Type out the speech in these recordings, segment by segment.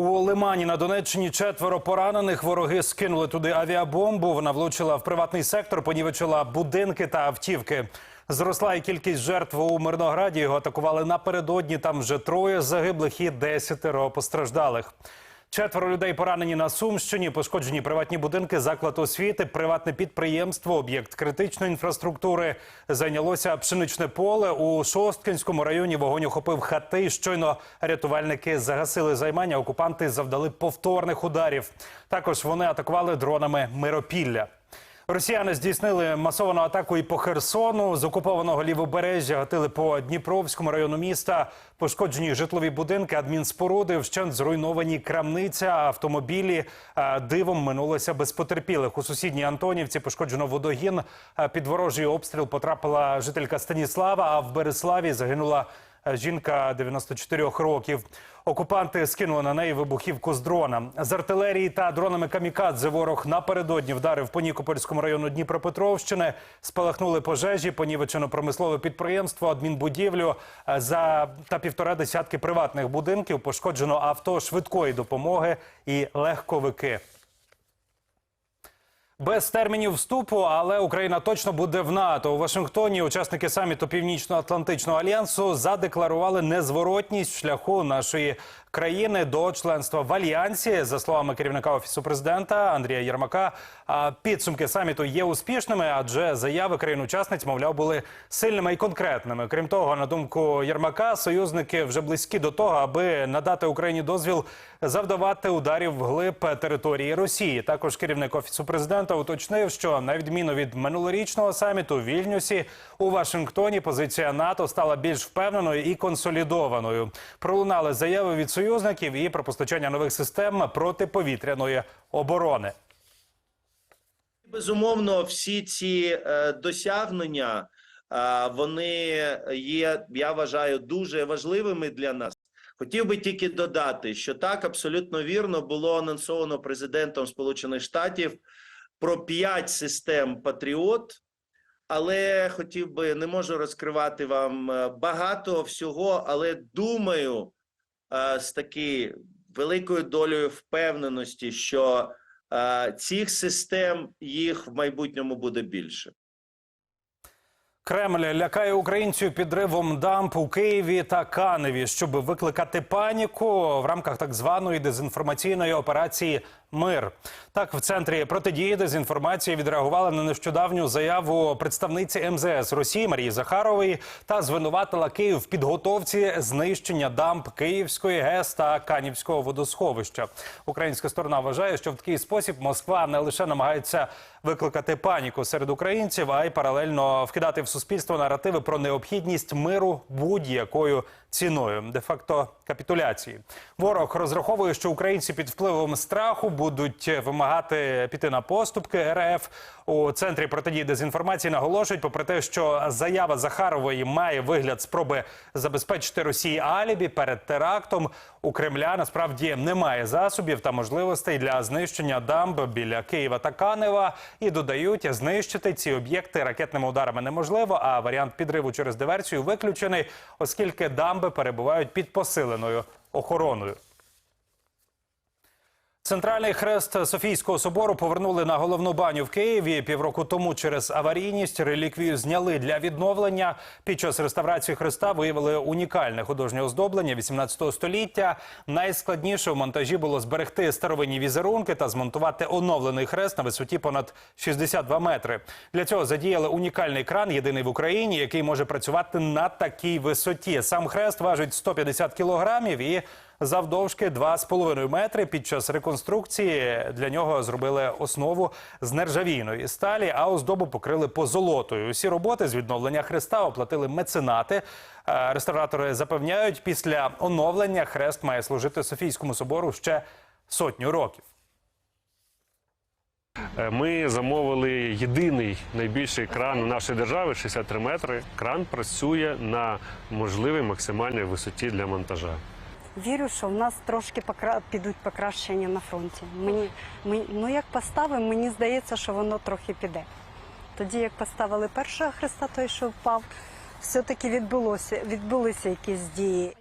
У Лимані на Донеччині четверо поранених. Вороги скинули туди авіабомбу. Вона влучила в приватний сектор, понівечила будинки та автівки. Зросла і кількість жертв у Мирнограді. Його атакували напередодні. Там вже троє загиблих і десятеро постраждалих. Четверо людей поранені на Сумщині, пошкоджені приватні будинки, заклад освіти, приватне підприємство, об'єкт критичної інфраструктури. Зайнялося пшеничне поле у Шосткинському районі. Вогонь охопив хати. Щойно рятувальники загасили займання. Окупанти завдали повторних ударів. Також вони атакували дронами Миропілля. Росіяни здійснили масовану атаку і по Херсону з окупованого лівобережжя гатили по Дніпровському району міста. Пошкоджені житлові будинки, адмінспоруди, вщент зруйновані крамниця, автомобілі. Дивом минулося без потерпілих. У сусідній Антонівці пошкоджено водогін. Під ворожий обстріл потрапила жителька Станіслава. А в Береславі загинула е, жінка 94 років. Окупанти скинули на неї вибухівку з дрона. З артилерії та дронами камікадзе ворог напередодні вдарив по Нікопольському району Дніпропетровщини. Спалахнули пожежі, понівечено промислове підприємство, адмінбудівлю за та півтора десятки приватних будинків. Пошкоджено авто швидкої допомоги і легковики. Без термінів вступу, але Україна точно буде в НАТО. У Вашингтоні учасники саміту Північно-Атлантичного альянсу задекларували незворотність шляху нашої країни до членства в альянсі. За словами керівника офісу президента Андрія Єрмака, підсумки саміту є успішними, адже заяви країн-учасниць, мовляв, були сильними і конкретними. Крім того, на думку Єрмака, союзники вже близькі до того, аби надати Україні дозвіл завдавати ударів вглиб території Росії. Також керівник офісу президента уточнив, що на відміну від минулорічного саміту в Вільнюсі у Вашингтоні позиція НАТО стала більш впевненою і консолідованою. Пролунали заяви від союзників і про постачання нових систем протиповітряної оборони. Безумовно, всі ці е, досягнення е, вони є, я вважаю, дуже важливими для нас. Хотів би тільки додати, що так абсолютно вірно було анонсовано президентом Сполучених Штатів про п'ять систем Патріот. Але хотів би не можу розкривати вам е, багато всього, але думаю, з таки великою долею впевненості, що е, цих систем їх в майбутньому буде більше. Кремль лякає українців підривом дамп у Києві та Каневі, щоб викликати паніку в рамках так званої дезінформаційної операції Мир. Так, в центрі протидії дезінформації відреагували на нещодавню заяву представниці МЗС Росії Марії Захарової та звинуватила Київ в підготовці знищення дамп Київської ГЕС та Канівського водосховища. Українська сторона вважає, що в такий спосіб Москва не лише намагається викликати паніку серед українців, а й паралельно вкидати в суспільство наративи про необхідність миру будь-якою ціною, де-факто капітуляції. Ворог розраховує, що українці під впливом страху будуть вимагати піти на поступки РФ. У центрі протидії дезінформації наголошують, попри те, що заява Захарової має вигляд спроби забезпечити Росії алібі перед терактом. У Кремля насправді немає засобів та можливостей для знищення дамб біля Києва та Канева. І додають, знищити ці об'єкти ракетними ударами неможливо. А варіант підриву через диверсію виключений, оскільки дамби перебувають під посиленою охороною. Центральний хрест Софійського собору повернули на головну баню в Києві. Півроку тому через аварійність реліквію зняли для відновлення. Під час реставрації хреста виявили унікальне художнє оздоблення 18 століття. Найскладніше в монтажі було зберегти старовинні візерунки та змонтувати оновлений хрест на висоті понад 62 метри. Для цього задіяли унікальний кран, єдиний в Україні, який може працювати на такій висоті. Сам хрест важить 150 кілограмів і завдовжки 2,5 метри. Під час реконструкції для нього зробили основу з нержавійної сталі, а оздобу покрили позолотою. Усі роботи з відновлення хреста оплатили меценати. Е, Реставратори запевняють, після оновлення хрест має служити Софійському собору ще сотню років. Е, Ми замовили єдиний найбільший кран у нашій державі 63 метри. Кран працює на можливій максимальній висоті для монтажа. Вірю, що в нас трошки покра... підуть покращення на фронті. Мені, мені, ну як поставимо, мені здається, що воно трохи піде. Тоді, як поставили першого хреста, той, що впав, все-таки відбулося, відбулися якісь дії.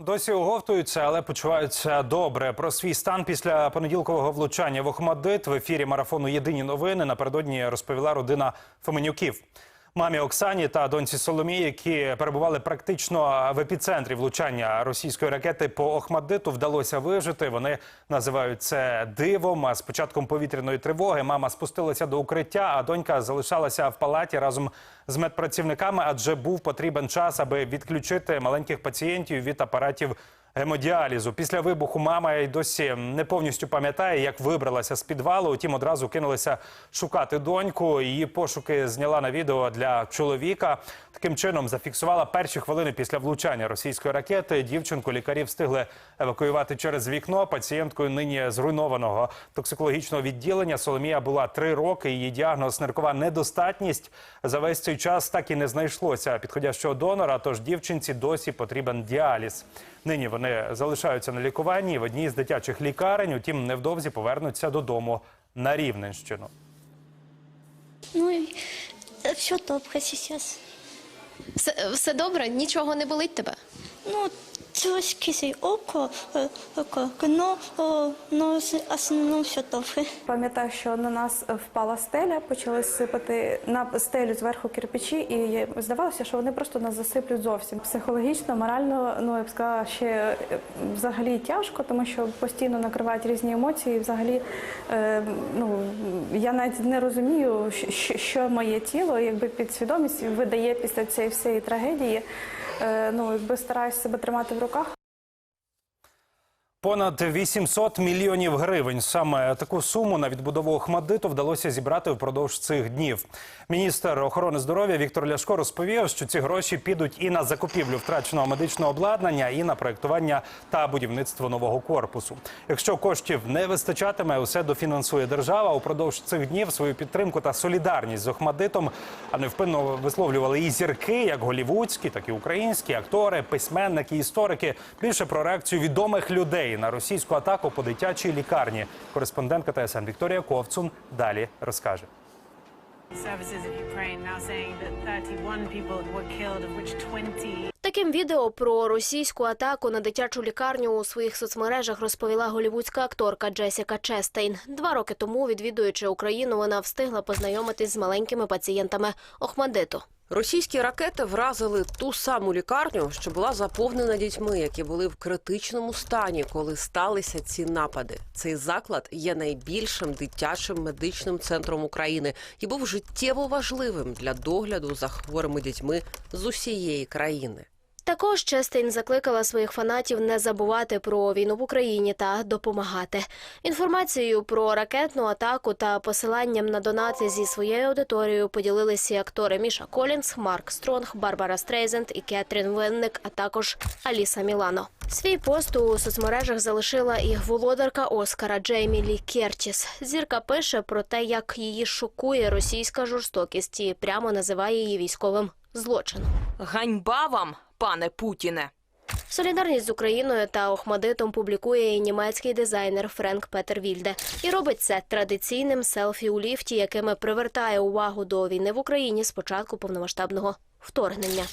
Досі оговтуються, але почуваються добре. Про свій стан після понеділкового влучання в Охмадит в ефірі марафону Єдині новини напередодні розповіла родина Фоменюків. Мамі Оксані та доньці Соломії, які перебували практично в епіцентрі влучання російської ракети по Охмадиту, вдалося вижити. Вони називають це дивом. А з початком повітряної тривоги мама спустилася до укриття, а донька залишалася в палаті разом з медпрацівниками, адже був потрібен час, аби відключити маленьких пацієнтів від апаратів гемодіалізу. Після вибуху мама й досі не повністю пам'ятає, як вибралася з підвалу. Утім, одразу кинулася шукати доньку. Її пошуки зняла на відео для чоловіка. Таким чином зафіксувала перші хвилини після влучання російської ракети. Дівчинку лікарі встигли евакуювати через вікно. Пацієнткою нині зруйнованого токсикологічного відділення Соломія була три роки. Її діагноз ниркова недостатність. За весь цей час так і не знайшлося підходящого донора. Тож дівчинці досі потрібен діаліз. Нині вони залишаються на лікуванні в одній з дитячих лікарень. Утім, невдовзі повернуться додому на Рівненщину. Ну, все добре зараз. Все, все добре, нічого не болить тебе. Ну, трошки око, е, око, но, но основному все добре. Пам'ятаю, що на нас впала стеля, почали сипати на стелю зверху кирпичі, і здавалося, що вони просто нас засиплють зовсім. Психологічно, морально, ну я б сказала, ще е, взагалі тяжко, тому що постійно накривають різні емоції. І Взагалі, е, ну я навіть не розумію, що моє тіло, якби підсвідомість видає після цієї всієї трагедії. Е, ну, якби стараюсь себе тримати в руках. Понад 800 мільйонів гривень. Саме таку суму на відбудову Охмадиту вдалося зібрати впродовж цих днів. Міністр охорони здоров'я Віктор Ляшко розповів, що ці гроші підуть і на закупівлю втраченого медичного обладнання, і на проектування та будівництво нового корпусу. Якщо коштів не вистачатиме, усе дофінансує держава. Упродовж цих днів свою підтримку та солідарність з Охмадитом а невпинно висловлювали і зірки, як голівудські, так і українські актори, письменники, історики. Більше про реакцію відомих людей на російську атаку по дитячій лікарні. Кореспондентка ТСН Вікторія Ковцун далі розкаже. Services of Ukraine now saying that 31 people were killed, of which 20 Таким відео про російську атаку на дитячу лікарню у своїх соцмережах розповіла голівудська акторка Джесіка Честейн. Два роки тому, відвідуючи Україну, вона встигла познайомитись з маленькими пацієнтами Охмадиту. Російські ракети вразили ту саму лікарню, що була заповнена дітьми, які були в критичному стані, коли сталися ці напади. Цей заклад є найбільшим дитячим медичним центром України і був життєво важливим для догляду за хворими дітьми з усієї країни. Також Честейн закликала своїх фанатів не забувати про війну в Україні та допомагати. Інформацією про ракетну атаку та посиланням на донати зі своєю аудиторією поділилися актори Міша Колінс, Марк Стронг, Барбара Стрейзенд і Кетрін Винник, а також Аліса Мілано. Свій пост у соцмережах залишила і володарка Оскара Джеймі Лі Кертіс. Зірка пише про те, як її шокує російська жорстокість і прямо називає її військовим злочином. Ганьба вам, пане Путіне. Солідарність з Україною та Охмадитом публікує і німецький дизайнер Френк Петер Вільде. І робить це традиційним селфі у ліфті, якими привертає увагу до війни в Україні з початку повномасштабного вторгнення.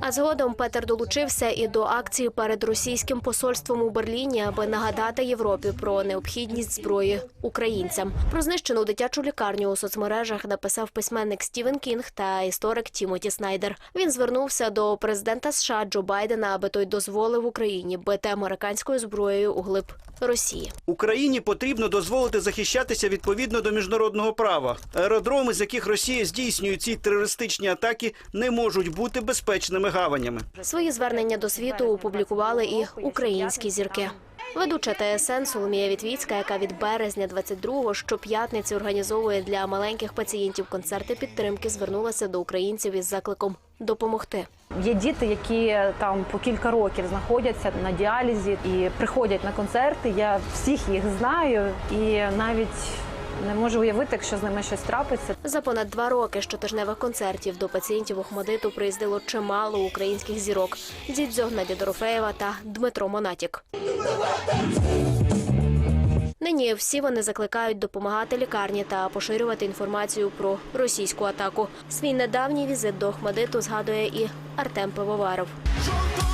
А згодом Петер долучився і до акції перед російським посольством у Берліні, аби нагадати Європі про необхідність зброї українцям. Про знищену дитячу лікарню у соцмережах написав письменник Стівен Кінг та історик Тімоті Снайдер. Він звернувся до президента США Джо Байдена, аби той дозволив Україні бити американською зброєю у глиб Росії. Україні потрібно дозволити захищатися відповідно до міжнародного права. Аеродроми, з яких Росія здійснює ці терористичні атаки, не можуть бути безпечними гаванями. Свої звернення до світу опублікували і українські зірки. Ведуча ТСН Соломія Вітвіцька, яка від березня 22-го щоп'ятниці організовує для маленьких пацієнтів концерти підтримки, звернулася до українців із закликом допомогти. Є діти, які там по кілька років знаходяться на діалізі і приходять на концерти. Я всіх їх знаю і навіть не можу уявити, якщо з ними щось трапиться. За понад два роки щотижневих концертів до пацієнтів Охмадиту приїздило чимало українських зірок: Дідзьо Надя Дорофеєва та Дмитро Монатік. Нині всі вони закликають допомагати лікарні та поширювати інформацію про російську атаку. Свій недавній візит до Охмадиту згадує і Артем Пивоваров. Жодного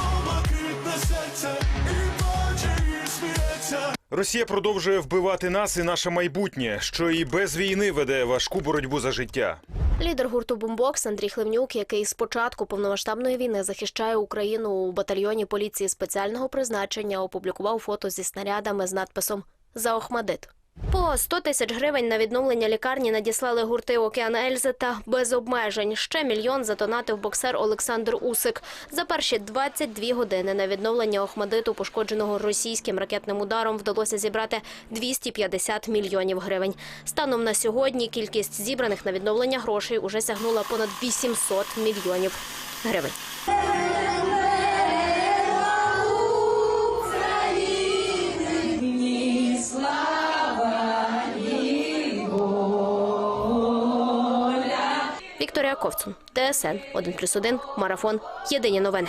Росія продовжує вбивати нас і наше майбутнє, що і без війни веде важку боротьбу за життя. Лідер гурту Бумбокс Андрій Хливнюк, який з початку повномасштабної війни захищає Україну у батальйоні поліції спеціального призначення, опублікував фото зі снарядами з надписом за Охмадит. По 100 тисяч гривень на відновлення лікарні надіслали гурти Океан Ельзи та без обмежень. Ще мільйон задонатив боксер Олександр Усик. За перші 22 години на відновлення Охмадиту, пошкодженого російським ракетним ударом, вдалося зібрати 250 мільйонів гривень. Станом на сьогодні кількість зібраних на відновлення грошей уже сягнула понад 800 мільйонів гривень. Ковцун, ТСН 1+,1, Марафон. Єдині новини.